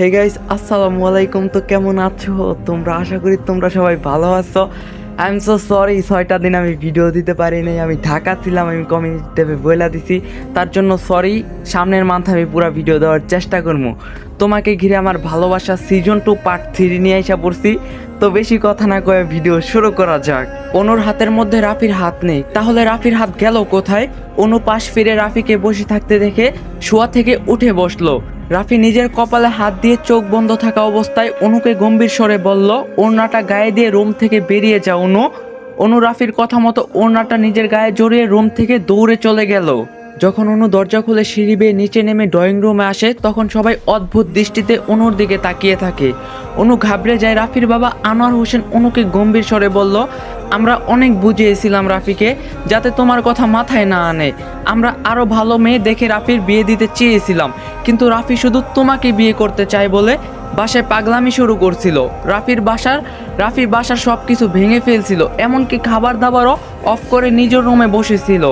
Hey guys আসসালামু আলাইকুম তো কেমন আছো? তোমরা আশা করি তোমরা সবাই ভালো আছো। আই এম সো সরি ছয়টা দিন আমি ভিডিও দিতে পারি নাই। আমি ঢাকা ছিলাম, আমি কমিউনিটিতে বইলা দিছি। তার জন্য সরি সামনের মান্থ আমি পুরো ভিডিও দেওয়ার চেষ্টা করব। তোমাকে ঘিরে আমার ভালোবাসা সিজন টু পার্ট থ্রি নিয়ে আসা পড়ছি। তো বেশি কথা না কয়ে ভিডিও শুরু করা যাক। অনুর হাতের মধ্যে রাফির হাত নেই। তাহলে রাফির হাত গেল কোথায়? অনু পাশ ফিরে রাফিকে বসে থাকতে দেখে শোয়া থেকে উঠে বসল। রাফি নিজের কপালে হাত দিয়ে চোখ বন্ধ থাকা অবস্থায় অনুকে গম্ভীর স্বরে বলল, ওড়নাটা গায়ে দিয়ে রুম থেকে বেরিয়ে যাও অনু। অনু রাফির কথা মতো ওড়নাটা নিজের গায়ে জড়িয়ে রুম থেকে দৌড়ে চলে গেল। যখন অনু দরজা খুলে সিঁড়ি বেয়ে নিচে নেমে ড্রয়িং রুমে আসে, তখন সবাই অদ্ভুত দৃষ্টিতে অনুর দিকে তাকিয়ে থাকে। অনু ঘাবড়ে যায় রাফির বাবা আনোয়ার হোসেন অনুকে গম্ভীর স্বরে বলল আমরা অনেক বুঝিয়েছিলাম রাফিকে যাতে তোমার কথা মাথায় না আনে। আমরা আরও ভালো মেয়ে দেখে রাফির বিয়ে দিতে চেয়েছিলাম, কিন্তু রাফি শুধু তোমাকে বিয়ে করতে চায় বলে বাসায় পাগলামি শুরু করছিল। রাফির বাসার রাফির বাসার সব কিছু ভেঙে ফেলছিল, এমনকি খাবার দাবারও অফ করে নিজের রুমে বসেছিল।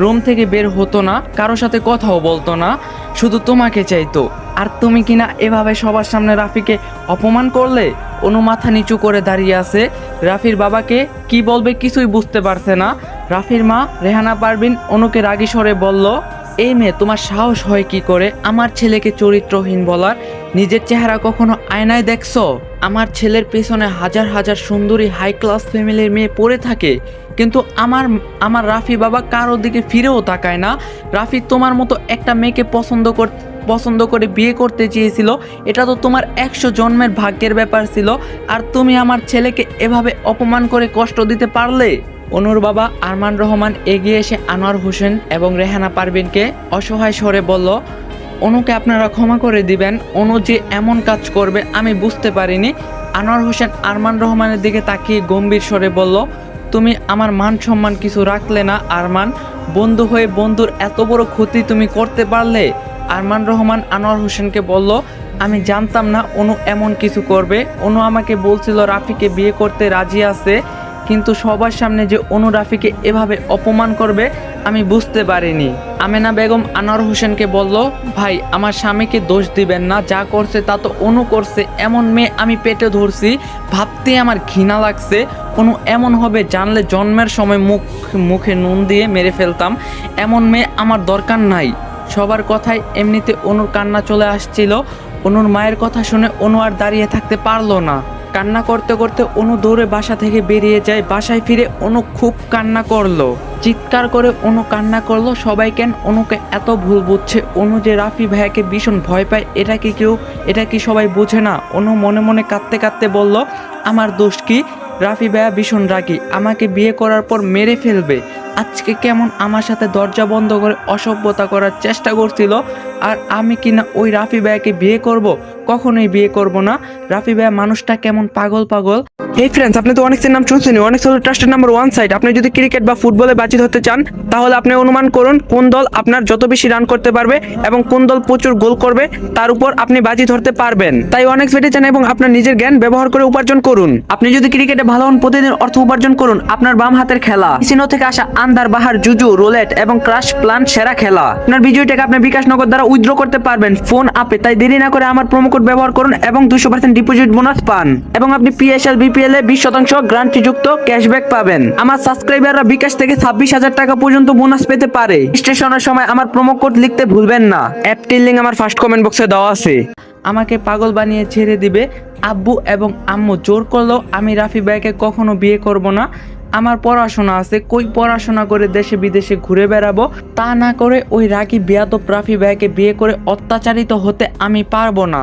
রুম থেকে বের হতো না কারোর সাথে কথাও বলতো না, শুধু তোমাকে চাইতো। আর তুমি কিনা এভাবে সবার সামনে রাফিকে অপমান করলে? অনু মাথা নিচু করে দাঁড়িয়ে আছে। রাফির বাবাকে কি বলবে কিছুই বুঝতে পারছে না। রাফির মা রেহানা পারবিন অনুকে রাগী স্বরে বলল, এই মেয়ে, তোমার সাহস হয় কি করে? আমার ছেলেকে চরিত্রহীন বলার? নিজের চেহারা কখনো আয়নায় দেখছ? আমার ছেলের পেছনে হাজার হাজার সুন্দরী হাই ক্লাস ফ্যামিলির মেয়ে পড়ে থাকে। কিন্তু আমার আমার রাফি বাবা কারোর দিকে ফিরেও তাকায় না। রাফি তোমার মতো একটা মেয়েকে পছন্দ কর, পছন্দ করে বিয়ে করতে চেয়েছিল। এটা তো তোমার একশো জন্মের ভাগ্যের ব্যাপার ছিল। আর তুমি আমার ছেলেকে এভাবে অপমান করে কষ্ট দিতে পারলে? অনুর বাবা আরমান রহমান এগিয়ে এসে আনোয়ার হোসেন এবং রেহানা পারভিনকে অসহায় স্বরে বলল, অনুকে আপনারা ক্ষমা করে দিবেন। অনু যে এমন কাজ করবে আমি বুঝতে পারিনি। আনোয়ার হোসেন আরমান রহমানের দিকে তাকিয়ে গম্ভীর স্বরে বলল তুমি আমার মান সম্মান কিছু রাখলে না, আরমান? বন্ধু হয়ে বন্ধুর এত বড় ক্ষতি তুমি করতে পারলে? আরমান রহমান আনোয়ার হোসেনকে বলল, আমি জানতাম না অনু এমন কিছু করবে। অনু আমাকে বলছিল, রাফিকে বিয়ে করতে রাজি আছে। কিন্তু সবার সামনে যে অনু রাফিকে এভাবে অপমান করবে, আমি বুঝতে পারিনি। আমেনা বেগম আনোয়ার হোসেনকে বলল, ভাই, আমার স্বামীকে দোষ দিবেন না, যা করছে তা তো অনু করছে, এমন মেয়ে আমি পেটে ধরছি, ভাবতে আমার ঘৃণা লাগছে। অনু এমন হবে জানলে জন্মের সময় মুখ, মুখে নুন দিয়ে মেরে ফেলতাম। এমন মেয়ে আমার দরকার নাই। সবার কথায় এমনিতে অনুর কান্না চলে আসছিল। অনুর মায়ের কথা শুনে অনু আর দাঁড়িয়ে থাকতে পারল না। কান্না করতে করতে অনু দৌড়ে বাসা থেকে বেরিয়ে যায়, বাসায় ফিরে অনু খুব কান্না করল। চিৎকার করে অনু কান্না করল, সবাই কেন অনুকে এত ভুল বুঝছে? অনু যে রাফি ভাইয়াকে ভীষণ ভয় পায়, এটা কি কেউ, এটা কি সবাই বোঝে না? অনু মনে মনে কাঁদতে কাঁদতে বলল, আমার দোষ কি? রাফি ভাইয়া ভীষণ রাগি, আমাকে বিয়ে করার পর মেরে ফেলবে। আজকে কেমন আমার সাথে দরজা বন্ধ করে অসভ্যতা করার চেষ্টা করছিল আর আমি কিনা ওই রাফি ভাইয়াকে বিয়ে করব? কখনোই বিয়ে করব না। রাফি ভাইয়া মানুষটা কেমন পাগল পাগল। এই ফ্রেন্ডস আপনি তো অনেকের নাম শুনছেন অনেক হলো ট্রাস্টের নাম্বার ওয়ান সাইড আপনি যদি ক্রিকেট বা ফুটবলে বাজিত হতে চান, তাহলে আপনি অনুমান করুন কোন দল আপনার যত বেশি রান করতে পারবে এবং কোন দল প্রচুর গোল করবে, তার উপর আপনি বাজি ধরতে পারবেন। তাই অনেক বেটে চান এবং আপনার নিজের জ্ঞান ব্যবহার করে উপার্জন করুন। আপনি যদি ক্রিকেটে ভালো হন প্রতিদিন অর্থ উপার্জন করুন আপনার বাম হাতের খেলা। সিনো থেকে আসা আন্দার বাহার, জুজু রোলেট এবং ক্রাশ প্লান সেরা খেলা। আপনার বিজয়টাকে আপনি বিকাশ নগদ দ্বারা উইথড্র করতে পারবেন ফোন আপে, তাই দেরি না করে আমার প্রোমো কোড ব্যবহার করুন এবং দুশো পার্সেন্ট ডিপোজিট বোনাস পান। এবং আপনি পিএসএল বিপিএল এ বিশ শতাংশ গ্রান্টি যুক্ত ক্যাশব্যাক পাবেন। আমার সাবস্ক্রাইবাররা বিকাশ থেকে ছাব্বিশ হাজার টাকা পর্যন্ত বোনাস পেতে পারে। স্টেশনের সময় আমার প্রোমো কোড লিখতে ভুলবেন না। অ্যাপটির লিঙ্ক আমার ফার্স্ট কমেন্ট বক্সে দেওয়া আছে। আমাকে পাগল বানিয়ে ছেড়ে দিবে আব্বু এবং আম্মু। জোর করলেও আমি রাফি ভাইকে কখনো বিয়ে করব না। আমার পড়াশোনা আছে, কই পড়াশোনা করে দেশে বিদেশে ঘুরে বেড়াবো, তা না করে ওই রাগি বিয়াদব রাফি ভাইকে বিয়ে করে অত্যাচারিত হতে আমি পারব না।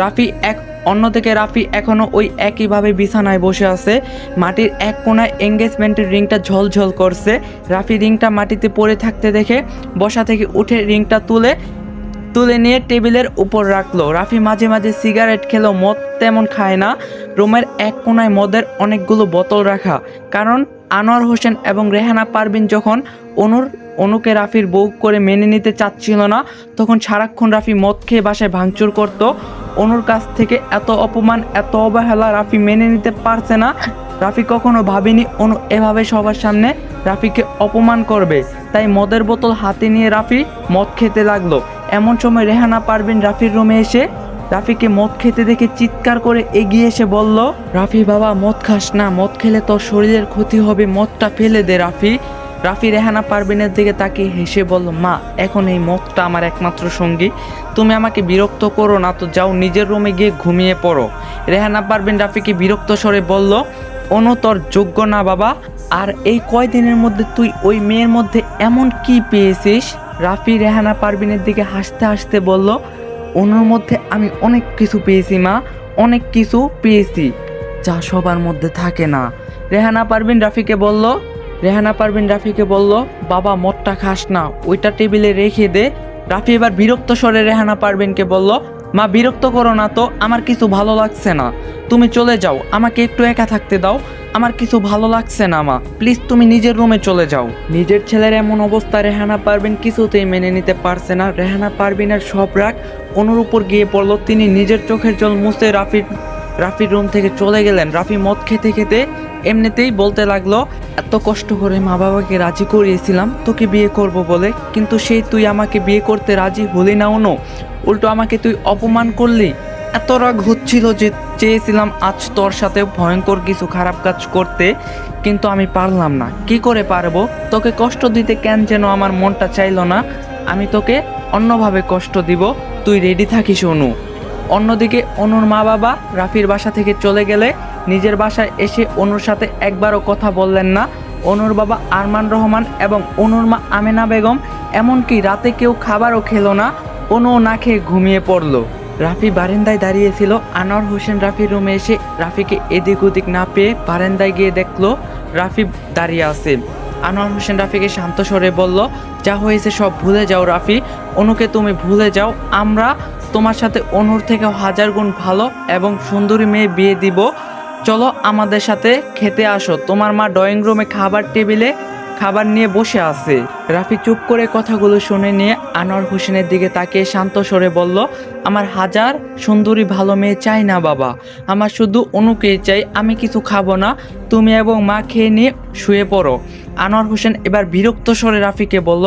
রাফি এক, অন্যদিকে রাফি এখনও ওই একইভাবে বিছানায় বসে আছে, মাটির এক কোনায় এঙ্গেজমেন্টের রিংটা ঝলঝল করছে, রাফি রিংটা মাটিতে পড়ে থাকতে দেখে বসা থেকে উঠে রিংটা তুলে তুলে নিয়ে টেবিলের উপর রাখল। রাফি মাঝে মাঝে সিগারেট খেলো মদ তেমন খায় না। রুমের এক কোনায় মদের অনেকগুলো বোতল রাখা। কারণ আনোয়ার হোসেন এবং রেহানা পারবিন যখন অনুর, অনুকে রাফির বউ করে মেনে নিতে চাচ্ছিল না, তখন সারাক্ষণ রাফি মদ খেয়ে বাসায় ভাঙচুর করত। অনুর কাছ থেকে এত অপমান, এত অবহেলা রাফি মেনে নিতে পারছে না। রাফি কখনো ভাবিনি অনু এভাবে সবার সামনে রাফিকে অপমান করবে। তাই মদের বোতল হাতে নিয়ে রাফি মদ খেতে লাগল। এমন সময় রেহানা পারবিন রাফির রুমে এসে রাফিকে মদ খেতে দেখে চিৎকার করে এগিয়ে এসে বলল, রাফি বাবা, মদ খাস না, মদ খেলে তোর শরীরের ক্ষতি হবে, মদটা ফেলে দে রাফি। রাফি রেহানা পারবিনের দিকে তাকে হেসে বলল, মা, এখন এই মদটা আমার একমাত্র সঙ্গী। তুমি আমাকে বিরক্ত করো না তো, যাও নিজের রুমে গিয়ে ঘুমিয়ে পড়ো। রেহানা পারবিন রাফিকে বিরক্ত স্বরে বলল, অনু, তোর যোগ্য না বাবা। আর এই কয়দিনের মধ্যে তুই ওই মেয়ের মধ্যে এমন কি পেয়েছিস? রাফি রেহানা পারভিনের দিকে হাসতে হাসতে বলল, ওনার মধ্যে আমি অনেক কিছু পেয়েছি, মা। অনেক কিছু পেয়েছি, যা সবার মধ্যে থাকে না। রেহানা পারবিন রাফিকে বলল, রেহানা পারবিন রাফিকে বলল, বাবা, মদটা খাস না। ওইটা টেবিলে রেখে দে। রাফি এবার বিরক্ত স্বরে রেহানা পারবিনকে বলল মা, বিরক্ত করো না তো, আমার কিছু ভালো লাগছে না। তুমি চলে যাও, আমাকে একটু একা থাকতে দাও, আমার কিছু ভালো লাগছে না মা। প্লিজ তুমি নিজের রুমে চলে যাও। নিজের ছেলের এমন অবস্থা রেহানা পারবেন কিছুতেই মেনে নিতে পারছে না। রেহানা পারবিনের সব রাগ অনুর উপর গিয়ে পড়ল। তিনি নিজের চোখের জল মুছে রাফির রাফির রুম থেকে চলে গেলেন। রাফি মদ খেতে খেতে এমনিতেই বলতে লাগল, এত কষ্ট করে মা বাবাকে রাজি করিয়েছিলাম, তোকে বিয়ে করব বলে। কিন্তু সেই তুই আমাকে বিয়ে করতে রাজি হলি না অনু। উল্টো আমাকে তুই অপমান করলি। এত রাগ হচ্ছিল যে চেয়েছিলাম আজ তোর সাথে ভয়ঙ্কর কিছু খারাপ কাজ করতে, কিন্তু আমি পারলাম না। কি করে পারব? তোকে কষ্ট দিতে কেন যেন আমার মনটা চাইলো না? আমি তোকে অন্যভাবে কষ্ট দিব। তুই রেডি থাকিস অনু। অন্যদিকে অনুর মা বাবা রাফির বাসা থেকে চলে গেলে নিজের বাসায় এসে অনুর সাথে একবারও কথা বললেন না। অনুর বাবা আরমান রহমান এবং অনুর মা আমেনা বেগম এমনকি রাতে কেউ খাবারও খেলো না অনু না খেয়ে ঘুমিয়ে পড়ল। রাফি বারান্দায় দাঁড়িয়েছিল আনোয়ার হোসেন রাফির রুমে এসে রাফিকে এদিক ওদিক না পেয়ে বারান্দায় গিয়ে দেখল রাফি দাঁড়িয়ে আছে। আনোয়ার হোসেন রাফিকে শান্ত স্বরে বলল, যা হয়েছে সব ভুলে যাও রাফি। অনুকে তুমি ভুলে যাও। আমরা তোমার সাথে অনুর থেকে হাজার গুণ ভালো এবং সুন্দরী মেয়ে বিয়ে দিব। চলো আমাদের সাথে খেতে আসো। তোমার মা ড্রয়িং রুমে খাবার টেবিলে খাবার নিয়ে বসে আছে। রাফি চুপ করে কথাগুলো শুনে নিয়ে আনোয়ার হোসেনের দিকে তাকিয়ে শান্ত স্বরে বলল, আমার হাজার সুন্দরী ভালো মেয়ে চাই না বাবা। আমার শুধু অনুকেই চাই, আমি কিছু খাব না। তুমি এবং মা খেয়ে নিয়ে শুয়ে পড়ো। আনোয়ার হোসেন এবার বিরক্ত স্বরে রাফিকে বলল,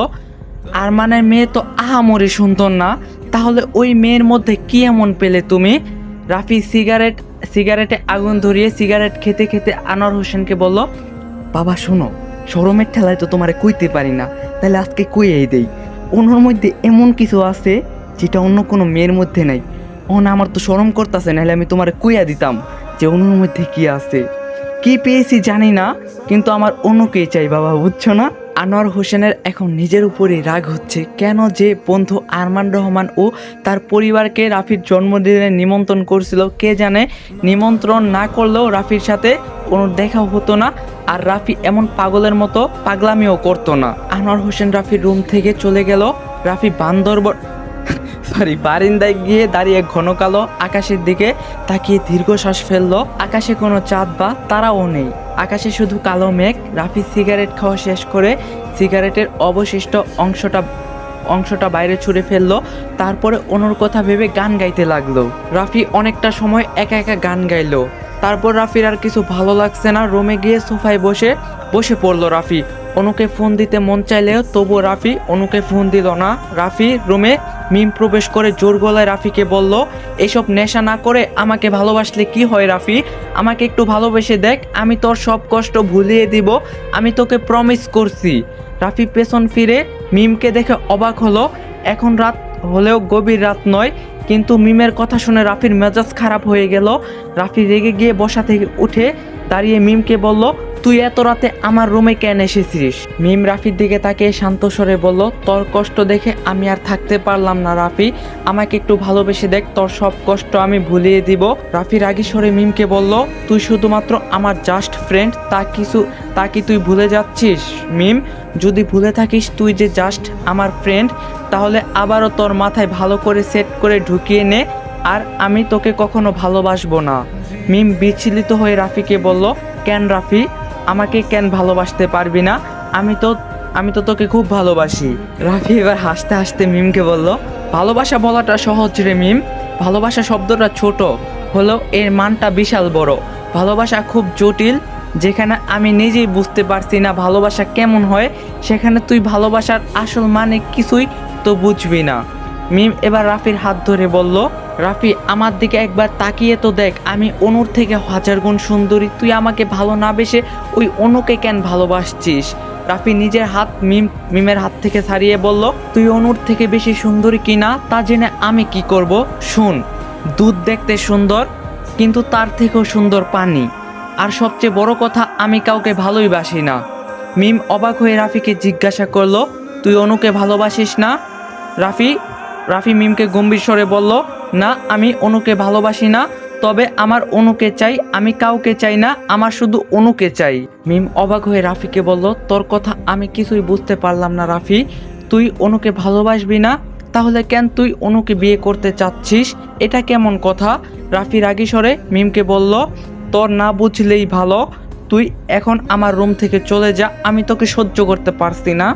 আরমানের মেয়ে তো আহামরি সুন্দর না। তাহলে ওই মেয়ের মধ্যে কি এমন পেলে তুমি? রাফি সিগারেট, সিগারেটে আগুন ধরিয়ে সিগারেট খেতে খেতে আনোয়ার হোসেনকে বলল, বাবা, শোনো শরমের ঠেলায় তো তোমারে কইতে পারি না। তাহলে আজকে কইয়েই দেই। ওনার মধ্যে এমন কিছু আছে যেটা অন্য কোনো মেয়ের মধ্যে নাই। ও না আমার তো শরম করতেছে, নাহলে আমি তোমারে কইয়া দিতাম যে অনুর মধ্যে কি আছে। কি পেয়েছি জানি না, কিন্তু আমার অনুকেই চাই, বাবা, বুঝছ না? আনোয়ার হোসেনের এখন নিজের উপরেই রাগ হচ্ছে। কেন যে বন্ধু আরমান রহমান ও তার পরিবারকে রাফির জন্মদিনে নিমন্ত্রণ করছিল, কে জানে? নিমন্ত্রণ না করলেও রাফির সাথে কোনো দেখা হতো না, আর রাফি এমন পাগলের মতো পাগলামিও করতো না। আনোয়ার হোসেন রাফির রুম থেকে চলে গেল। রাফি বান্দরবন সরি বারিন্দায় গিয়ে দাঁড়িয়ে ঘন কালো আকাশের দিকে তাকিয়ে দীর্ঘশ্বাস ফেলল। আকাশে কোনো চাঁদ বা তারাও নেই। আকাশে শুধু কালো মেঘ, রাফি সিগারেট খাওয়া শেষ করে সিগারেটের অবশিষ্ট অংশটা অংশটা বাইরে ছুঁড়ে ফেলল। তারপরে অনুর কথা ভেবে গান গাইতে লাগল। রাফি অনেকটা সময় একা একা গান গাইলো। তারপর রাফির আর কিছু ভালো লাগছে না। রোমে গিয়ে সোফায় বসে বসে পড়ল রাফি। অনুকে ফোন দিতে মন চাইলেও তবু রাফি অনুকে ফোন দিল না। রাফি, রুমে মিম প্রবেশ করে জোর গলায় রাফিকে বলল, এসব নেশা না করে আমাকে ভালোবাসলে কি হয় রাফি? আমাকে একটু ভালোবেসে দেখ, আমি তোর সব কষ্ট ভুলিয়ে দিব, আমি তোকে প্রমিস করছি। রাফি পেছন ফিরে মিমকে দেখে অবাক হলো, এখন রাত হলেও গভীর রাত নয়। কিন্তু মিমের কথা শুনে রাফির মেজাজ খারাপ হয়ে গেল। রাফি রেগে গিয়ে বসা থেকে উঠে দাঁড়িয়ে মিমকে বলল তুই এত রাতে আমার রুমে কেন এসেছিস? মিম রাফির দিকে তাকিয়ে শান্ত স্বরে বলল, তোর কষ্ট দেখে আমি আর থাকতে পারলাম না রাফি। আমাকে একটু ভালোবেসে দেখ, তোর সব কষ্ট আমি ভুলিয়ে দিব। রাফি রাগি স্বরে মিমকে বলল, তুই শুধুমাত্র আমার জাস্ট ফ্রেন্ড তা কিছু, তা কি তুই ভুলে যাচ্ছিস? মিম, যদি ভুলে থাকিস তুই যে জাস্ট আমার ফ্রেন্ড তাহলে আবারও তোর মাথায় ভালো করে সেট করে ঢুকিয়ে নে, আর আমি তোকে কখনো ভালোবাসবো না। মিম বিচলিত হয়ে রাফিকে বলল, কেন রাফি? আমাকে কেন ভালোবাসতে পারবি না? আমি তো আমি তো তোকে খুব ভালোবাসি। রাফি এবার হাসতে হাসতে মিমকে বলল, ভালোবাসা বলাটা সহজ রে মিম। ভালোবাসা শব্দটা ছোট হলেও এর মানটা বিশাল বড়। ভালোবাসা খুব জটিল, যেখানে আমি নিজেই বুঝতে পারছি না ভালোবাসা কেমন হয়, সেখানে তুই ভালোবাসার আসল মানে কিছুই তো বুঝবি না। মিম এবার রাফির হাত ধরে বলল, রাফি, আমার দিকে একবার তাকিয়ে তো দেখ, আমি অনুর থেকে হাজার গুণ সুন্দরী, তুই আমাকে ভালো না বেসে ওই অনুকে কেন ভালোবাসছিস? রাফি নিজের হাত মিম, মিমের হাত থেকে ছাড়িয়ে বলল, তুই অনুর থেকে বেশি সুন্দরী কিনা তা জেনে আমি কি করব? শুন, দুধ দেখতে সুন্দর, কিন্তু তার থেকেও সুন্দর পানি। আর সবচেয়ে বড় কথা, আমি কাউকে ভালোই বাসি না। মিম অবাক হয়ে রাফিকে জিজ্ঞাসা করল, তুই অনুকে ভালোবাসিস না? রাফি রাফি মিমকে গম্ভীর স্বরে বলল, না, আমি অনুকে ভালোবাসি না, তবে আমার অনুকে চাই, আমি কাউকে চাই না, আমার শুধু অনুকে চাই। মিম অবাক হয়ে রাফিকে বলল, তোর কথা আমি কিছুই বুঝতে পারলাম না রাফি। তুই অনুকে ভালোবাসবি না, তাহলে কেন তুই অনুকে বিয়ে করতে চাচ্ছিস? এটা কেমন কথা? রাফি রাগি স্বরে মিমকে বলল, তোর না বুঝলেই ভালো। তুই এখন আমার রুম থেকে চলে যা, আমি তোকে সহ্য করতে পারছি না।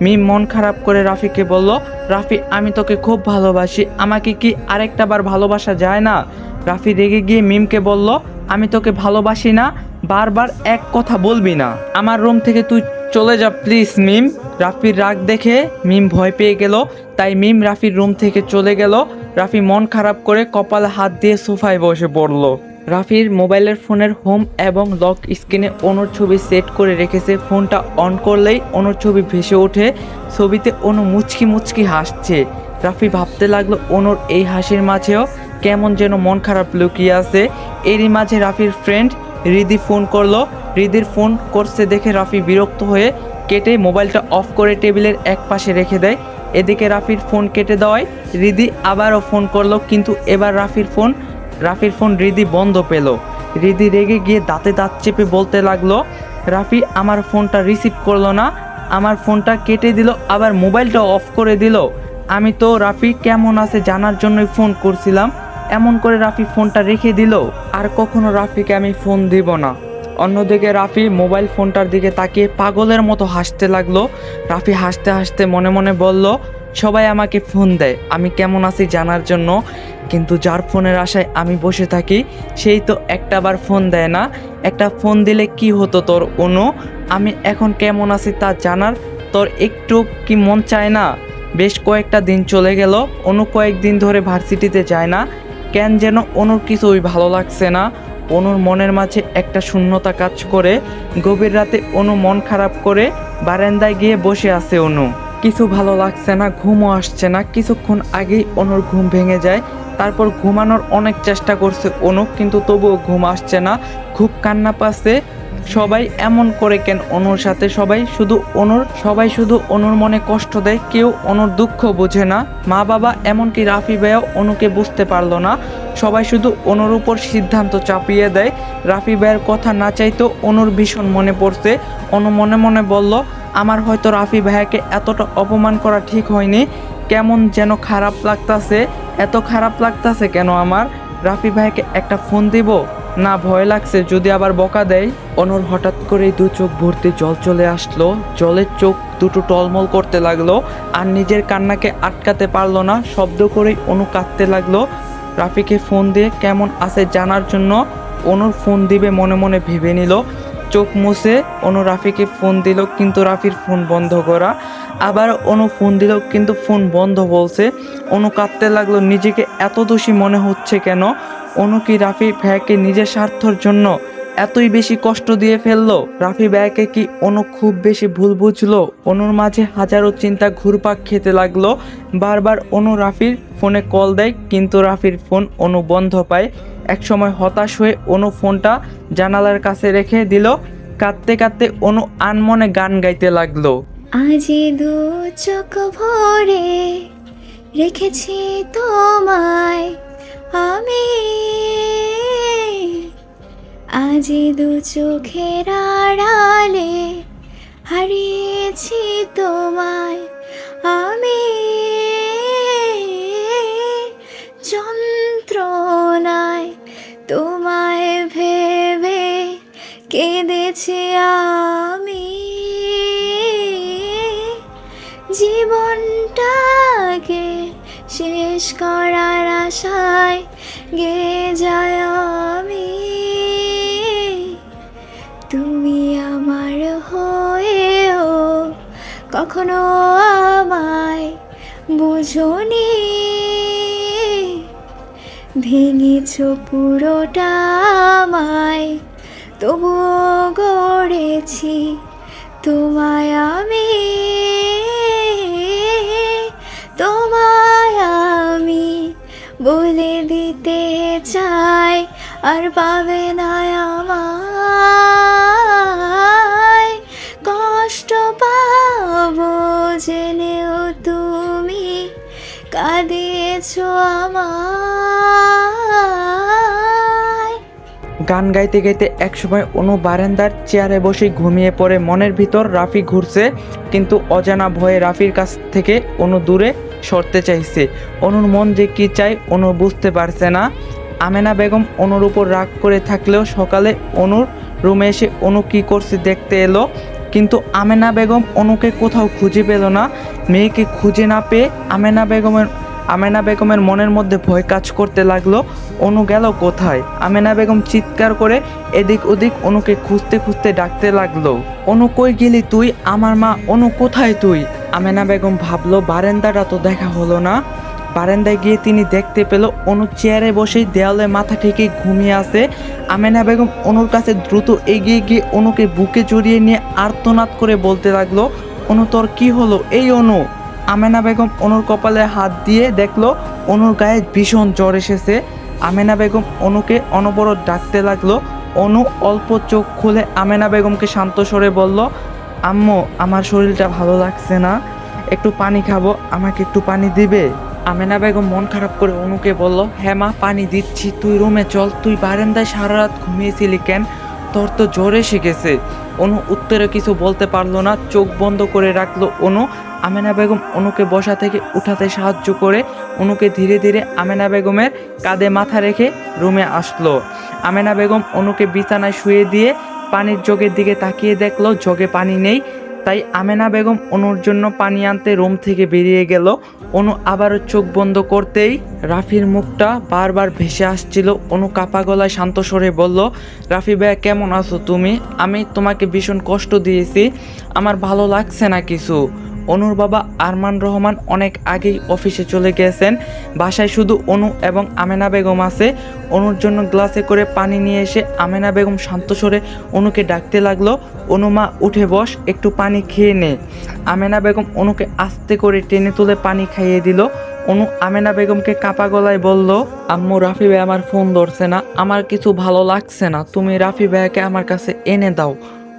মিম মন খারাপ করে রাফিকে বলল, রাফি, আমি তোকে খুব ভালোবাসি। আমাকে কি আরেকটা বার ভালোবাসা যায় না? রাফি রেগে গিয়ে মিমকে বলল, আমি তোকে ভালোবাসি না, বারবার এক কথা বলবি না। আমার রুম থেকে তুই চলে যা প্লিজ, মিম। রাফির রাগ দেখে মিম ভয় পেয়ে গেল, তাই মিম রাফির রুম থেকে চলে গেল। রাফি মন খারাপ করে কপালে হাত দিয়ে সোফায় বসে পড়ল। রাফির মোবাইলের ফোনের হোম এবং লক স্ক্রিনে অনুর ছবি সেট করে রেখেছে। ফোনটা অন করলেই অনুর ছবি ভেসে ওঠে। ছবিতে অনু মুচকি মুচকি হাসছে। রাফি ভাবতে লাগল, অনুর এই হাসির মাঝেও কেমন যেন মন খারাপ লুকিয়ে আছে। এরই মাঝে রাফির ফ্রেন্ড রিদি ফোন করল। রিদির ফোন করছে দেখে রাফি বিরক্ত হয়ে কেটে মোবাইলটা অফ করে টেবিলের এক পাশে রেখে দেয়। এদিকে রাফির ফোন কেটে দেওয়ায় রিদি আবারও ফোন করল, কিন্তু এবার রাফির ফোন রাফির ফোন রিদি বন্ধ পেল। রিদি রেগে গিয়ে দাঁতে দাঁত চেপে বলতে লাগল, রাফি, আমার ফোনটা রিসিভ করল না। আমার ফোনটা কেটে দিল, আবার মোবাইলটা অফ করে দিল। আমি তো, রাফি, কেমন আছে জানার জন্যই ফোন করছিলাম। এমন করে রাফি ফোনটা রেখে দিল। আর কখনো রাফিকে আমি ফোন দিব না। অন্যদিকে রাফি মোবাইল ফোনটার দিকে তাকিয়ে পাগলের মতো হাসতে লাগল। রাফি হাসতে হাসতে মনে মনে বলল সবাই আমাকে ফোন দেয়, আমি কেমন আছি জানার জন্য। কিন্তু যার ফোনের আশায় আমি বসে থাকি, সেই তো একটাবার ফোন দেয় না। একটা ফোন দিলে কি হতো তোর, অনু? আমি এখন কেমন আছি তা জানার তোর একটু কি মন চায় না? বেশ কয়েকটা দিন চলে গেল, অনু কয়েকদিন ধরে ভার্সিটিতে যায় না। কেন যেন অনুর কিছুই ভালো লাগছে না। অনুর মনের মাঝে একটা শূন্যতা কাজ করে। গভীর রাতে অনু মন খারাপ করে বারান্দায় গিয়ে বসে আছে অনু। কিছু ভালো লাগছে না, ঘুমও আসছে না। কিছুক্ষণ আগেই অনুর ঘুম ভেঙে যায়। তারপর ঘুমানোর অনেক চেষ্টা করছে অনু, কিন্তু তবুও ঘুম আসছে না। খুব কান্না পাচ্ছে। সবাই এমন করে কেন অনুর সাথে? সবাই শুধু অনুর, সবাই শুধু অনুর মনে কষ্ট দেয়। কেউ অনুর দুঃখ বোঝে না। মা বাবা এমনকি রাফি ভাইও অনুকে বুঝতে পারল না। সবাই শুধু অনুর উপর সিদ্ধান্ত চাপিয়ে দেয়। রাফি ভাইয়ের কথা না চাইতেও অনুর ভীষণ মনে পড়ছে। অনু মনে মনে বলল আমার হয়তো রাফি ভাইয়াকে এতটা অপমান করা ঠিক হয়নি। কেমন যেন খারাপ লাগতাছে। এত খারাপ লাগতাছে কেন আমার? রাফি ভাইকে একটা ফোন দিব? না, ভয় লাগছে। যদি আবার বকা দেয়? অনুর হঠাৎ করেই দু চোখ ভর্তি জল চলে আসলো। জলের চোখ দুটো টলমল করতে লাগল। আর নিজের কান্নাকে আটকাতে পারল না। শব্দ করেই অনু কাঁদতে লাগল। রাফিকে ফোন দিয়ে কেমন আছে জানার জন্য অনুর ফোন দিবে মনে মনে ভেবে নিল। চোখ মুছে অনু রাফিকে ফোন দিল, কিন্তু রাফির ফোন বন্ধ করা। আবার অনু ফোন দিল, কিন্তু ফোন বন্ধ বলছে। অনু কাঁদতে লাগল, নিজেকে এত দোষী মনে হচ্ছে কেন? অনু কি রাফি ভাইয়াকে নিজের স্বার্থর জন্য এতই বেশি কষ্ট দিয়ে ফেলল? রাফি ভাইয়াকে কি অনু খুব বেশি ভুল বুঝলো? অনুর মাঝে হাজারো চিন্তা ঘুরপাক খেতে লাগল। বারবার অনু রাফির ফোনে কল দেয়, কিন্তু রাফির ফোন অনু বন্ধ পায়। একসময় হতাশ হয়ে অনু ফোনটা জানালার কাছে রেখে দিল। কাঁদতে কাঁদতে অনু আনমনে গান গাইতে লাগল। আজি দু চোখ ভরে রেখেছি তোমায়, আমি। আজি দু চোখের আড়ালে হারিয়েছি তোমায় শেষ করার আশায় গে যায় আমি। তুমি আমার হয়েও কখনো আমায় বুঝনি। ভেঙেছ পুরোটা আমায়, তবুও গড়েছি তোমায় আমি। চাই আর পাবে না আমায়। কষ্ট পাবো জেনেও তুমি কাঁদিয়েছ আমায়। গান গাইতে গাইতে একসময় অনু বারান্দার চেয়ারে বসে ঘুমিয়ে পড়ে মনের ভিতর রাফি ঘুরছে, কিন্তু অজানা ভয়ে রাফির কাছ থেকে অনু দূরে সরতে চাইছে। অনুর মন যে কি চায় অনু বুঝতে পারছে না। আমেনা বেগম অনুর উপর রাগ করে থাকলেও সকালে অনুর রুমে এসে অনু কি করছে দেখতে এলো, কিন্তু আমেনা বেগম অনুকে কোথাও খুঁজে পেল না। মেয়েকে খুঁজে না পেয়ে আমেনা বেগমের আমেনা বেগমের মনের মধ্যে ভয় কাজ করতে লাগল, অনু গেল কোথায়? আমেনা বেগম চিৎকার করে এদিক ওদিক অনুকে খুঁজতে খুঁজতে ডাকতে লাগল। অনু কই গেলি তুই? আমার মা, অনু কোথায় তুই? আমেনা বেগম ভাবলো, বারেন্দাটা তো দেখা হলো না। বারান্দায় গিয়ে তিনি দেখতে পেল অনু চেয়ারে বসেই দেওয়ালে মাথা ঠেকে ঘুমিয়ে আছে। আমেনা বেগম অনুর কাছে দ্রুত এগিয়ে গিয়ে অনুকে বুকে জড়িয়ে নিয়ে আর্তনাদ করে বলতে লাগল, অনু, তোর কী হলো? এই অনু! আমেনা বেগম অনুর কপালে হাত দিয়ে দেখল, অনুর গায়ে ভীষণ জ্বর এসেছে। আমেনা বেগম অনুকে অনবরত ডাকতে লাগল। অনু অল্প চোখ খুলে আমেনা বেগমকে শান্ত স্বরে বলল, আম্মু, আমার শরীরটা ভালো লাগছে না। একটু পানি খাব, আমাকে একটু পানি দিবে? আমেনা বেগম মন খারাপ করে অনুকে বলল হ্যাঁ মা, পানি দিচ্ছি, তুই রুমে চল, তুই বারান্দায় সারা রাত ঘুমিয়েছিলি কেন? তোর তো জ্বরে শিখেছে অনু উত্তরে কিছু বলতে পারল না, চোখ বন্ধ করে রাখল অনু। আমেনা বেগম অনুকে বসা থেকে উঠাতে সাহায্য করে অনুকে ধীরে ধীরে আমেনা বেগমের কাঁধে মাথা রেখে রুমে আসলো। আমেনা বেগম অনুকে বিছানায় শুয়ে দিয়ে পানির জগের দিকে তাকিয়ে দেখল, জগে পানি নেই। তাই আমেনা বেগম অনুর জন্য পানি আনতে রুম থেকে বেরিয়ে গেল। অনু আবারও চোখ বন্ধ করতেই রাফির মুখটা বারবার ভেসে আসছিল। অনু কাপা গলায় শান্ত স্বরে বলল, রাফি ভাইয়া, কেমন আছো তুমি? আমি তোমাকে ভীষণ কষ্ট দিয়েছি। আমার ভালো লাগছে না কিছু। অনুর বাবা আরমান রহমান অনেক আগেই অফিসে চলে গেছেন। বাসায় শুধু অনু এবং আমেনা বেগম আছে। অনুর জন্য গ্লাসে করে পানি নিয়ে এসে আমেনা বেগম শান্ত স্বরে অনুকে ডাকতে লাগল, অনু মা, উঠে বস, একটু পানি খেয়ে নে। আমেনা বেগম অনুকে আস্তে করে টেনে তুলে পানি খাইয়ে দিল। অনু আমেনা বেগমকে কাপা গলায় বলল, আম্মু, রাফি ভাই আমার ফোন ধরছে না। আমার কিছু ভালো লাগছে না। তুমি রাফি ভাইয়াকে আমার কাছে এনে দাও।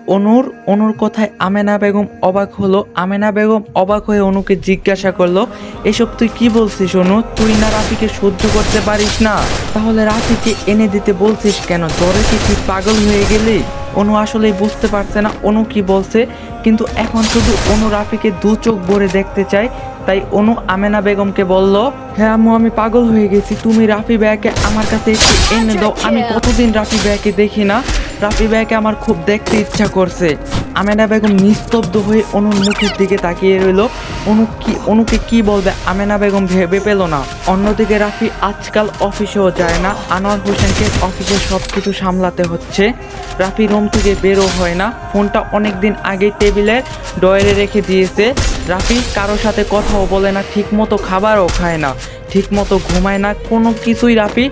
অনুর অনুর কথায় আমেনা বেগম অবাক হলো। আমেনা বেগম অবাক হয়ে অনুকে জিজ্ঞাসা করল এসব তুই কি বলছিস অনু? তুই না রাফিকে সহ্য করতে পারিস না? তাহলে রাফিকে এনে দিতে বলছিস কেন? জ্বরে কি তুই পাগল হয়ে গেলি? অনু আসলেই বুঝতে পারছে না অনু কি বলছে কিন্তু এখন শুধু অনু রাফিকে দু চোখ ভরে দেখতে চায়। তাই অনু আমেনা বেগমকে বলল হ্যাঁ আম্মু আমি পাগল হয়ে গেছি। তুমি রাফি ভাইয়াকে আমার কাছে একটু এনে দাও। আমি কতদিন রাফি ব্যাকে দেখি না? রাফি ভাইয়াকে আমার খুব দেখতে ইচ্ছা করছে। আমেনা বেগম নিস্তব্ধ হয়ে অনুর মুখের দিকে তাকিয়ে রইল। অনু কি অনুকে কি বলবে আমেনা বেগম ভেবে পেল না। অন্যদিকে রাফি আজকাল অফিসেও যায় না। আনোয়ার হোসেনকে অফিসে সব কিছু সামলাতে হচ্ছে। রাফি রুম থেকে বেরো হয় না। ফোনটা অনেক দিন আগে টেবিলের ডয়ারে রেখে দিয়েছে। রাফি কারোর সাথে কথাও বলে না, ঠিকমতো খাবারও খায় না। ঠিকমতো ঘুমায় না, কোনো কিছুই রাফি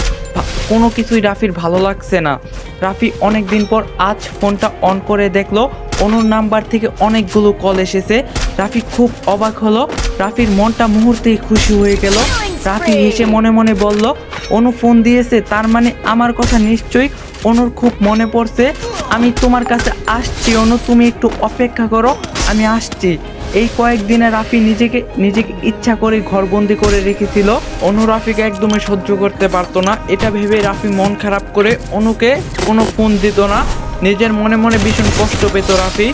কোনো কিছুই রাফির ভালো লাগছে না। রাফি অনেক দিন পর আজ ফোনটা অন করে দেখল, অনুর নাম্বার থেকে অনেকগুলো কল এসেছে। রাফি খুব অবাক হলো, রাফির মনটা মুহূর্তেই খুশি হয়ে গেল। রাফি হেসে মনে মনে বলল, অনু ফোন দিয়েছে, তার মানে আমার কথা নিশ্চয়ই অনুর খুব মনে পড়ছে। আমি তোমার কাছে আসছি, অনু, তুমি একটু অপেক্ষা করো, আমি আসছি। এই কয়েকদিনে রাফি নিজেকে নিজেকে ইচ্ছা করে ঘরবন্দি করে রেখেছিল। অনু রাফিকে একদমই সহ্য করতে পারতো না। এটা ভেবে রাফি মন খারাপ করে অনুকে কোনো ফোন দিত না। নিজের মনে মনে ভীষণ কষ্ট পেত রাফি।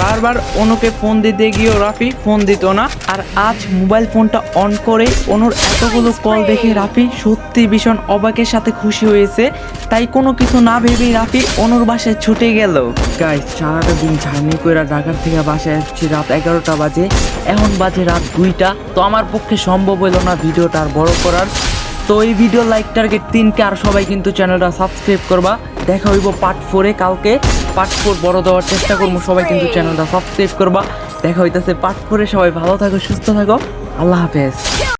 বারবার অনুকে ফোন দিতে গিয়েও রাফি ফোন দিত না। আর আজ মোবাইল ফোনটা অন করে অনুর এতগুলো কল দেখে রাফি সত্যি ভীষণ অবাকের সাথে খুশি হয়েছে। তাই কোনো কিছু না ভেবেই রাফি অনুর বাসায় ছুটে গেল। গাইস সারাটা দিন জার্নি করে ঢাকার থেকে বাসায় আসছি রাত এগারোটা বাজে। এখন বাজে রাত দুইটা। তো আমার পক্ষে সম্ভব হলো না ভিডিওটা আর বড় করার। তো এই ভিডিও লাইক টার্গেট তিনকে আর সবাই কিন্তু চ্যানেলটা সাবস্ক্রাইব করবা। দেখা হইব পার্ট ফোরে কালকে। পার্ট ফোর বড় দেওয়ার চেষ্টা করব। সবাই কিন্তু চ্যানেলটা সাবস্ক্রাইব করবা। দেখা হইতেছে পার্ট ফোরে সবাই ভালো থাকো, সুস্থ থাকো। আল্লাহ হাফেজ।